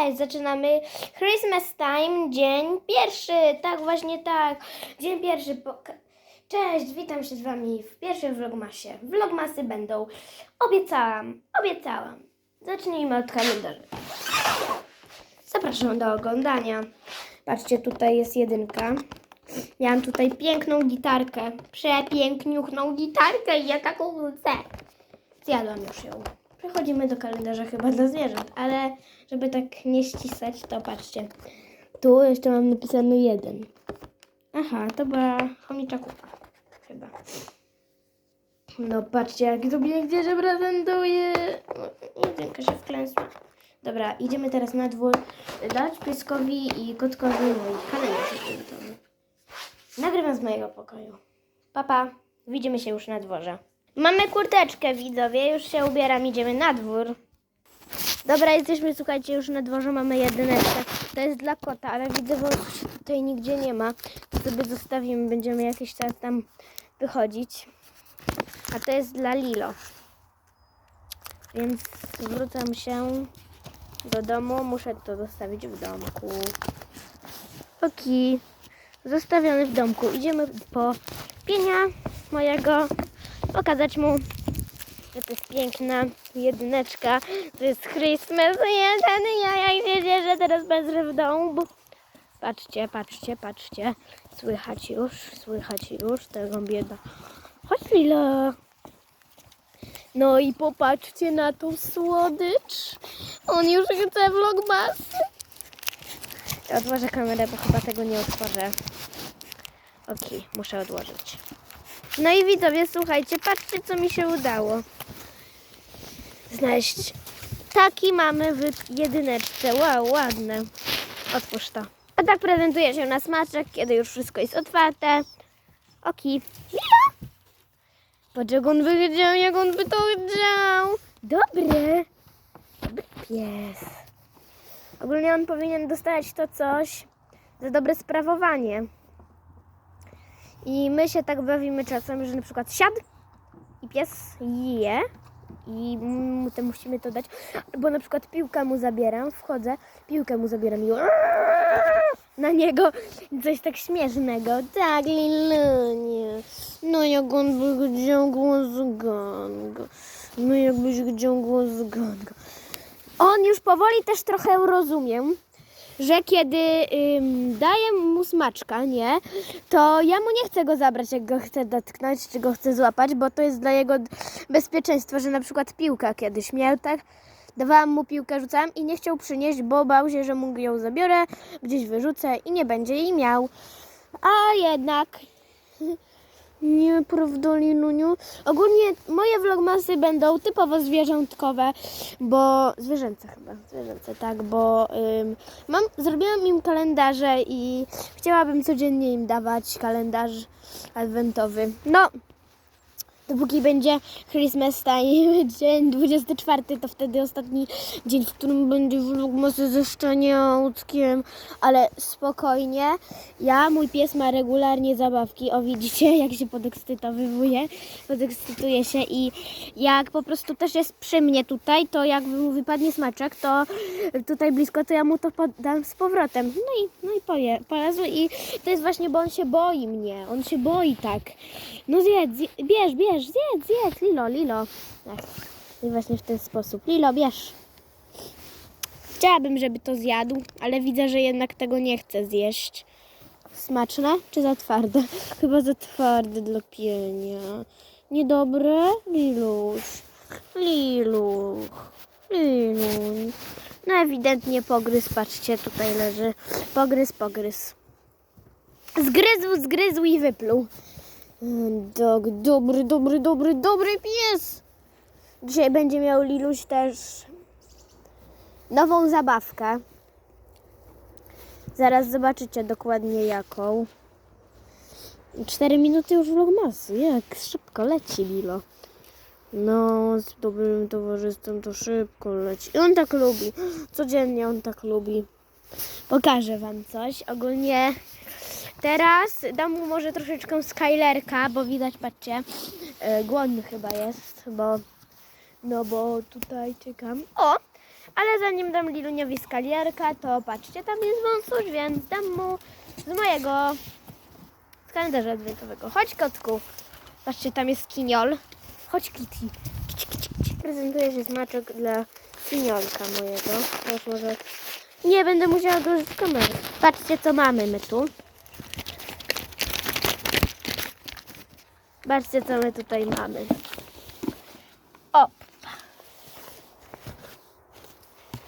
Cześć, zaczynamy Christmas Time, dzień pierwszy, tak, właśnie tak, dzień pierwszy. Cześć, witam się z Wami w pierwszym vlogmasie. Vlogmasy będą, obiecałam, obiecałam. Zacznijmy od kalendarza. Zapraszam do oglądania. Patrzcie, tutaj jest jedynka. Miałam tutaj piękną gitarkę, przepiękniuchną gitarkę i ja taką chcę. Zjadłam już ją. Przechodzimy do kalendarza chyba dla zwierząt, ale żeby tak nie ścisać, to patrzcie. Tu jeszcze mam napisany jeden. Aha, to była chomicza kupa. Chyba. No patrzcie, jak pięknie się prezentuje. Jedynka się wklęsła. Dobra, idziemy teraz na dwór dać pieskowi i kotkowi mój kalendarz. Nagrywam z mojego pokoju. Papa, widzimy się już na dworze. Mamy kurteczkę, widzowie, już się ubieram, idziemy na dwór. Dobra, jesteśmy, słuchajcie, już na dworze mamy jedyneczkę. To jest dla kota, ale widzę, że tutaj nigdzie nie ma. To sobie zostawimy, będziemy jakiś czas tam wychodzić. A to jest dla Lilo. Więc zwrócam się do domu, muszę to zostawić w domku. Oki, zostawiony w domku. Idziemy po pienia mojego, pokazać mu, że to jest piękna jedyneczka. To jest Christmas jeden. Ja jak się cieszę teraz bezry w domu. Patrzcie, patrzcie, patrzcie. Słychać już, słychać już tego bieda. Chodź Lila. No i popatrzcie na tą słodycz. On już chce vlogmasy. Ja odłożę kamerę, bo chyba tego nie otworzę. Okej, muszę odłożyć. No i widzowie, słuchajcie, patrzcie co mi się udało znaleźć. Taki mamy w jedyneczce. Wow, ładne. Otwórz to. A tak prezentuje się na smaczek, kiedy już wszystko jest otwarte. Oki. Patrz jak on by wiedział, jak on by to wiedział. Dobry. Dobry pies. Ogólnie on powinien dostać to coś za dobre sprawowanie. I my się tak bawimy czasem, że na przykład siadł i pies je i mu to musimy to dać, bo na przykład piłkę mu zabieram, wchodzę, piłkę mu zabieram i na niego coś tak śmiesznego. Tak, Lilunie. No jak on by chciał głos ganga. No jakbyś chciał głos ganga. On już powoli też trochę rozumiem, że kiedy ym, daję mu smaczka, nie, to ja mu nie chcę go zabrać, jak go chcę dotknąć, czy go chcę złapać, bo to jest dla jego bezpieczeństwa, że na przykład piłka kiedyś miał, tak, dawałam mu piłkę, rzucałam i nie chciał przynieść, bo bał się, że mu ją zabiorę, gdzieś wyrzucę i nie będzie jej miał. A jednak... Nieprawda, Linuniu. Ogólnie moje vlogmasy będą typowo zwierzątkowe, bo zwierzęce chyba, zwierzęce, tak, bo ym, mam, zrobiłam im kalendarze i chciałabym codziennie im dawać kalendarz adwentowy. No, dopóki będzie Christmas Time, dzień 24, to wtedy ostatni dzień, w którym będzie vlogmasy ze szczeniątkiem, ale spokojnie, ja, mój pies ma regularnie zabawki, o widzicie, jak się podekscytowywuje, podekscytuje się i jak po prostu też jest przy mnie tutaj, to jak mu wypadnie smaczek, to tutaj blisko, to ja mu to podam z powrotem. No i, no i poje, polazł i to jest właśnie, bo on się boi mnie, on się boi tak. No zjedz, zje, bierz, bierz, zjedz, zjedz, Lilo, Lilo. Tak. I właśnie w ten sposób. Lilo, bierz. Chciałabym, żeby to zjadł, ale widzę, że jednak tego nie chce zjeść. Smaczne czy za twarde? Chyba za twarde dla pienia. Niedobre? Liluś. Liluch. Liluń. No ewidentnie pogryz, patrzcie, tutaj leży. Pogryz, pogryz. Zgryzł, zgryzł i wypluł. Tak, dobry, dobry, dobry, dobry pies. Dzisiaj będzie miał Liluś też nową zabawkę. Zaraz zobaczycie dokładnie jaką. Cztery minuty już vlogmasy. Jak szybko leci Lilo. No, z dobrym towarzystwem to szybko leci. I on tak lubi. Codziennie on tak lubi. Pokażę wam coś. Ogólnie teraz dam mu może troszeczkę Skylerka, bo widać, patrzcie, e, głodny chyba jest, bo no bo tutaj czekam. O, ale zanim dam Liluniowi skalierka, to patrzcie, tam jest wąsuś, więc dam mu z mojego z kalendarza adwentowego. Chodź kotku. Patrzcie, tam jest kiniol. Chodź Kitty. Kici, kici, się dla kiniolka mojego. Może... Nie, będę musiała odłożyć kamerę. Patrzcie, co mamy my tu. Patrzcie, co my tutaj mamy. O!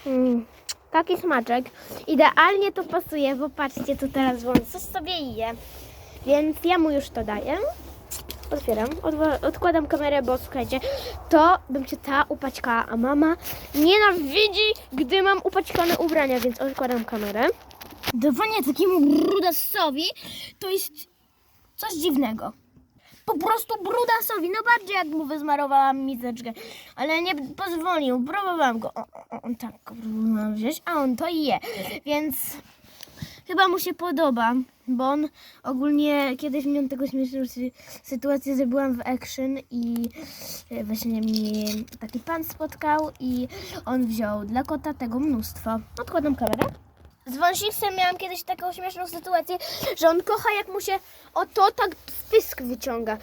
Mm, taki smaczek. Idealnie to pasuje, bo patrzcie, tu teraz wąs sobie je. Więc ja mu już to daję. Otwieram, odkładam kamerę, bo słuchajcie, to bym się ta upaćkała, a mama nienawidzi, gdy mam upaćkane ubrania, więc odkładam kamerę. Dawanie takiemu brudasowi to jest coś dziwnego. Po prostu brudasowi, no bardziej jak mu wysmarowałam miseczkę, ale nie pozwolił, próbowałam go, o, o, o, tak próbowałam wziąć, a on to je, więc chyba mu się podoba, bo on ogólnie kiedyś miałem tego śmieszną sy- sytuację, że byłam w action i e, właśnie mnie taki pan spotkał i on wziął dla kota tego mnóstwo. Odkładam kamerę. Z wąsiksem miałam kiedyś taką śmieszną sytuację, że on kocha jak mu się o to tak pysk wyciąga.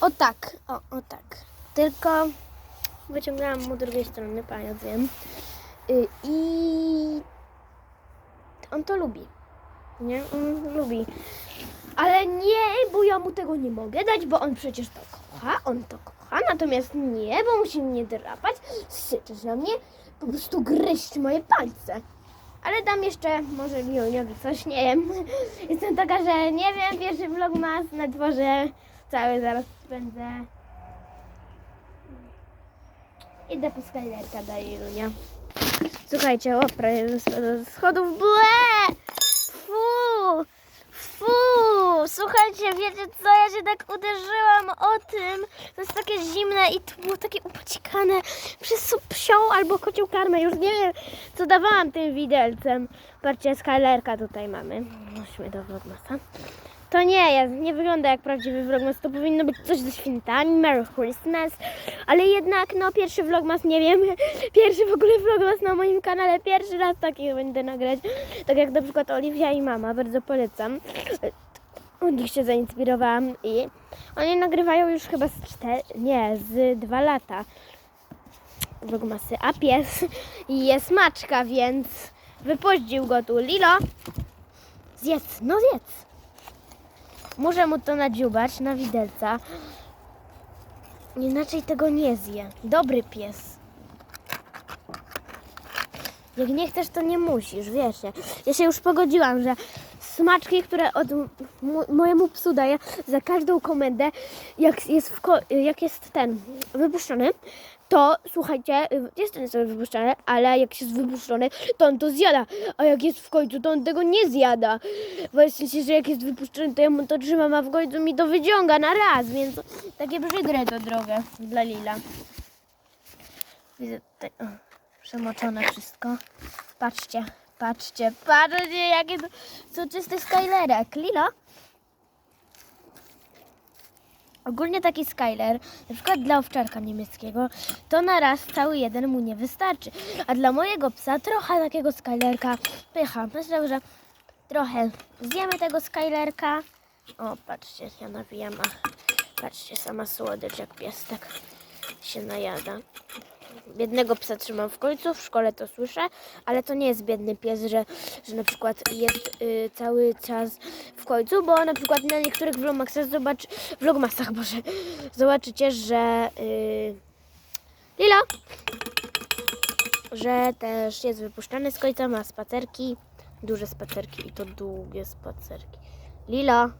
O tak, o, o tak. Tylko wyciągałam mu drugiej strony, pajac wiem. Y, I on to lubi. Nie? On lubi. Ale nie, bo ja mu tego nie mogę dać, bo on przecież to kocha, on to kocha, natomiast nie, bo musi mnie drapać, syczeć na mnie, po prostu gryźć moje palce. Ale dam jeszcze może Lioniowi coś, nie wiem. Jestem taka, że nie wiem, pierwszy vlogmas na dworze cały zaraz spędzę. Idę po skylerka daję Lunia. Słuchajcie, o, prawie ze schodów, ble! Słuchajcie, wiecie co, ja się tak uderzyłam o tym. To jest takie zimne i to było takie upaćkane przez psią albo kocią karmę. Już nie wiem, co dawałam tym widelcem. Patrzcie, skylerka tutaj mamy. Chodźmy do vlogmasa. To nie jest, nie wygląda jak prawdziwy vlogmas. To powinno być coś ze świętami, Merry Christmas. Ale jednak, no, pierwszy vlogmas, nie wiem, pierwszy w ogóle vlogmas na moim kanale. Pierwszy raz taki będę nagrać. Tak jak na przykład Oliwia i mama, bardzo polecam. Od nich się zainspirowałam i oni nagrywają już chyba z cztery, nie, z dwa lata vlogmasy. A pies jest maczka, więc wypuścił go tu. Lilo, zjedz, no zjedz. Muszę mu to nadziubać na widelca. Inaczej tego nie zje. Dobry pies. Jak nie chcesz, to nie musisz, wiesz. Ja się już pogodziłam, że smaczki, które od mojemu psu daję za każdą komendę, jak jest, w jak jest ten wypuszczony, to słuchajcie, jest ten sobie wypuszczony, ale jak jest wypuszczony, to on to zjada, a jak jest w końcu, to on tego nie zjada. Bo w że jak jest wypuszczony, to ja mu to trzymam, a w końcu mi to wyciąga na raz, więc takie przykre to drogę dla Lila. Widzę tutaj, o, przemoczone wszystko. Patrzcie, patrzcie, patrzcie, jakie to soczysty skylerek. Lilo? Ogólnie taki skyler, na przykład dla owczarka niemieckiego, to na raz cały jeden mu nie wystarczy. A dla mojego psa trochę takiego skylerka pycha. Myślę, że trochę zjemy tego skylerka. O, patrzcie, ja nawijam, patrzcie, sama słodycz jak pies tak się najada. Biednego psa trzymam w końcu, w szkole to słyszę, ale to nie jest biedny pies, że, że na przykład jest y, cały czas w końcu, bo na przykład na niektórych vlogmasach zobacz, vlogmasach, boże, zobaczycie, że y, Lila, że też jest wypuszczany z końca, ma spacerki, duże spacerki i to długie spacerki. Lila,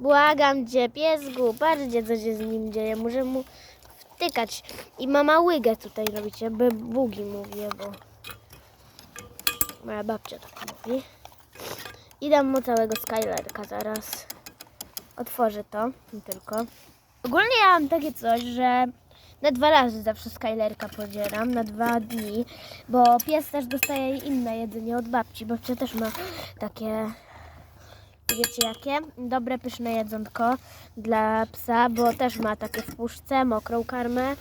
błagam cię, piesku, patrzcie co się z nim dzieje, muszę mu I mama łygę tutaj robicie, by bugi mówię, bo moja babcia tak mówi. I dam mu całego Skylerka zaraz. Otworzę to, nie tylko. Ogólnie ja mam takie coś, że na dwa razy zawsze Skylerka podzieram, na dwa dni, bo pies też dostaje inne jedzenie od babci. Babcia też ma takie wiecie jakie? Dobre, pyszne jedzonko dla psa, bo też ma takie w puszce, mokrą karmę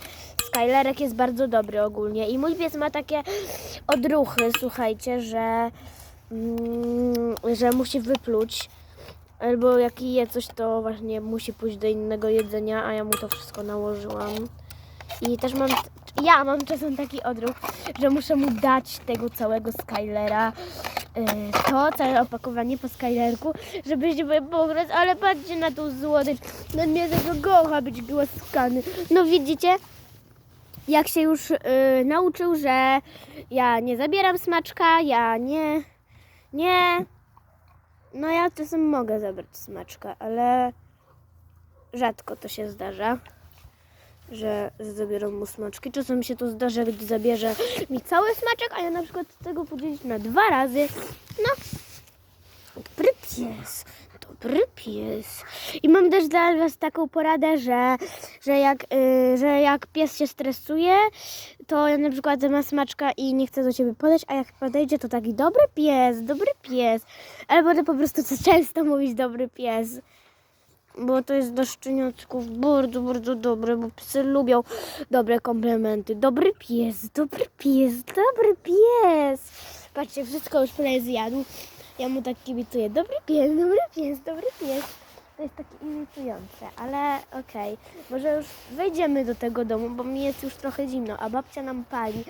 Skylerek jest bardzo dobry ogólnie i mój pies ma takie odruchy, słuchajcie, że, mm, że musi wypluć. Albo jak je coś, to właśnie musi pójść do innego jedzenia, a ja mu to wszystko nałożyłam. I też mam, ja mam czasem taki odruch, że muszę mu dać tego całego Skylera, yy, to całe opakowanie po Skylerku, żeby się pograć, ale patrzcie na tą złotycz, no mnie tego kocha być głaskany. No widzicie, jak się już yy, nauczył, że ja nie zabieram smaczka, ja nie, nie, no ja czasem mogę zabrać smaczka, ale rzadko to się zdarza że zabieram mu smaczki. Czasem się to zdarza, gdy zabierze mi cały smaczek, a ja na przykład tego podzielić na dwa razy. No, dobry pies, dobry pies. I mam też dla Was taką poradę, że, że, jak, y, że jak pies się stresuje, to na przykład ma smaczka i nie chce do Ciebie podejść, a jak podejdzie, to taki dobry pies, dobry pies. Albo to po prostu często mówić dobry pies bo to jest dla szczeniaczków bardzo, bardzo dobre, bo psy lubią dobre komplementy. Dobry pies, dobry pies, dobry pies. Patrzcie, wszystko już prawie zjadł. Ja mu tak kibicuję. Dobry pies, dobry pies, dobry pies. To jest takie irytujące, ale okej. Może już wejdziemy do tego domu, bo mi jest już trochę zimno, a babcia nam pali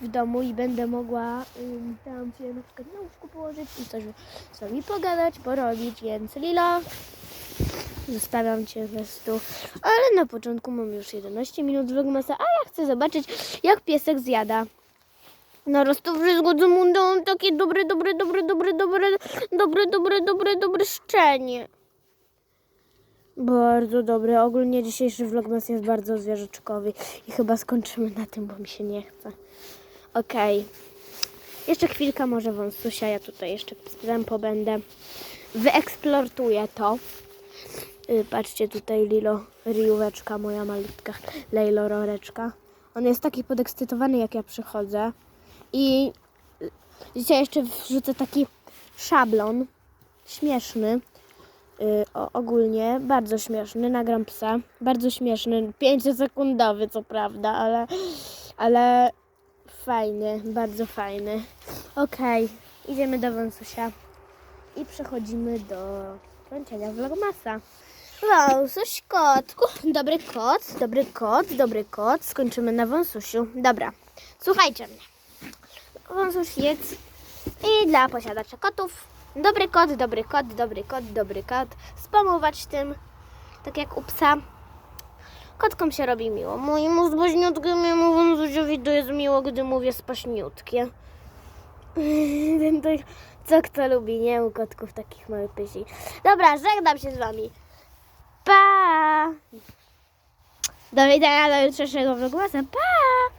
w domu i będę mogła ym, tam się na przykład na łóżku położyć i coś z wami pogadać, porobić, więc Lilo, Zostawiam Cię bez tu. Ale na początku mam już 11 minut vlogmasa, a ja chcę zobaczyć, jak piesek zjada. Naraz to wszystko, co mu dam, takie dobre, dobre, dobre, dobre, dobre, dobre, dobre, dobre, dobre szczenie. Bardzo dobre. Ogólnie dzisiejszy vlogmas jest bardzo zwierzyczkowy i chyba skończymy na tym, bo mi się nie chce. Okej. Jeszcze chwilka może wąsusia, ja tutaj jeszcze z pobędę. Wyeksploruję to. Y, Patrzcie tutaj Lilo, Rióweczka, moja malutka Lejlo Roreczka. On jest taki podekscytowany jak ja przychodzę. I dzisiaj jeszcze wrzucę taki szablon śmieszny. Y, o, ogólnie bardzo śmieszny, nagram psa. Bardzo śmieszny, 5-sekundowy co prawda, ale, ale fajny, bardzo fajny. Okej, idziemy do wąsusia i przechodzimy do kończenia vlogmasa. Wąsuś kotku. Dobry kot, dobry kot, dobry kot. Skończymy na wąsusiu. Dobra, słuchajcie mnie. Wąsuś jest i dla posiadaczy kotów. Dobry kot, dobry kot, dobry kot, dobry kot. Spamować tym, tak jak u psa. Kotkom się robi miło. Mojemu spaśniutkiemu wąsusiowi to jest miło, gdy mówię spaśniutkie. Co kto lubi, nie? U kotków takich małych pysi. Dobra, żegnam się z wami. Pa! Do widzenia do jutrzejszego vlogmasa. Pa!